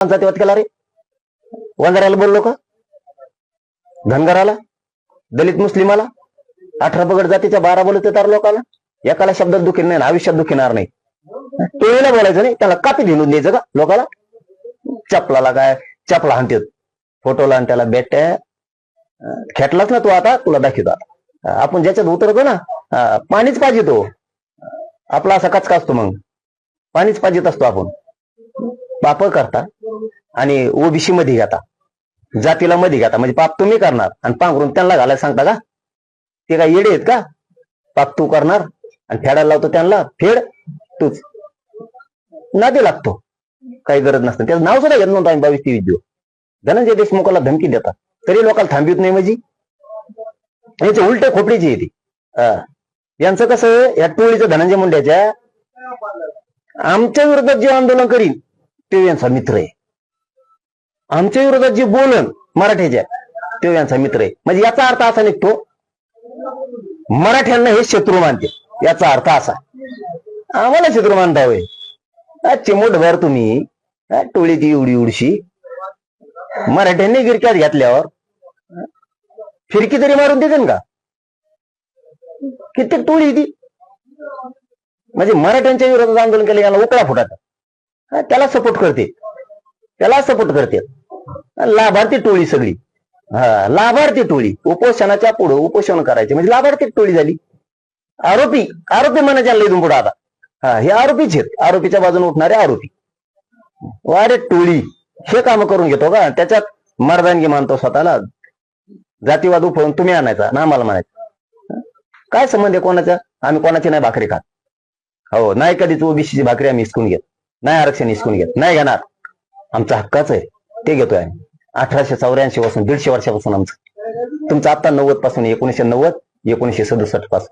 जातीवाद केला रे. वंजाऱ्याला बोललो का? धनगराला? दलित मुस्लिमाला? अठरा पगड जातीच्या बारा बोलत तर लोकांना एकाला शब्दात दुखी नाही आयुष्यात दुखीणार नाही. टोळीला बोलायचं नाही त्याला कापी धिनून द्यायचं का लोकाला? चपलाला काय? चपला आणतात फोटोला आणि त्याला बेट्या खेटलाच ना तू आता? तुला दाखवतो. आता. आपण ज्याच्यात उतरतो ना पाणीच पाहिजे तो. आपला असा कचका असतो मग. पाणीच पाहिजेत असतो आपण. पाप करता. आणि ओबीसी मध्ये घेता जातीला मध्ये घेता म्हणजे पाप तुम्ही करणार आणि पांघरून त्यांना घालायला सांगता का? ते काय येडे आहेत का? पाप तू करणार आणि फेडायला लावतो त्यांना. फेड तूच. नादी लागतो. काही गरज नसतं. त्याचं नाव सुद्धा घेत नव्हतं आम्ही बावीस तेवीस दिवस. धनंजय देशमुखाला धमकी देतात. तरी लोकांना थांबवित नाही म्हणजे. याचे उलट खोपडीची येते यांचं कसं या टोळीचं धनंजय मुंड्याच्या आमच्या विरोधात जे आंदोलन करीन ते यांचा मित्र आहे. आमच्या विरोधात जे बोलन मराठ्याच्या तो यांचा मित्र आहे. म्हणजे याचा अर्थ असा निघतो मराठ्यांना हे शत्रू मानते. याचा अर्थ असा आम्हाला शत्रू मानता होय. आ, चिमूटभर तुम्ही टोळी टोळीची एवढी उडशी मराठ्यांनी गिरक्यात घेतल्यावर फिरकी तरी मारून देते का? कित्येक टोळी ती म्हणजे मराठ्यांच्या विरोधात आंदोलन केलं याला उकळा फुटात त्याला सपोर्ट करते. त्याला सपोर्ट करते. लाभार्थी टोळी सगळी. हा लाभार्थी टोळी. उपोषणाच्या पुढे उपोषण करायचे. म्हणजे लाभार्थी टोळी झाली. आरोपी आरोपी म्हणायच्या इथून पुढे आता. हा हे आरोपीच आहेत. आरोपीच्या बाजूने उठणारे आरोपी. वारे टोळी. हे काम करून घेतो का? त्याच्यात मर्दानगी मानतो स्वतःला. जातीवाद उफळून तुम्ही आणायचा ना आम्हाला म्हणायचं. काय संबंध आहे कोणाचा? आम्ही कोणाची नाही भाकरी खात. हो नाही कधीच ओबीसीची भाकरी आम्ही हिसकून घेत. नाही आरक्षण हिसकून घेत. नाही घेणार. आमचा हक्काच आहे. ते घेतोय आम्ही. अठराशे चौऱ्याऐंशी पासून दीडशे वर्षापासून आमचं. तुमचं आता नव्वदपासून एकोणीशे नव्वद एकोणीशे सदुसष्टपासून.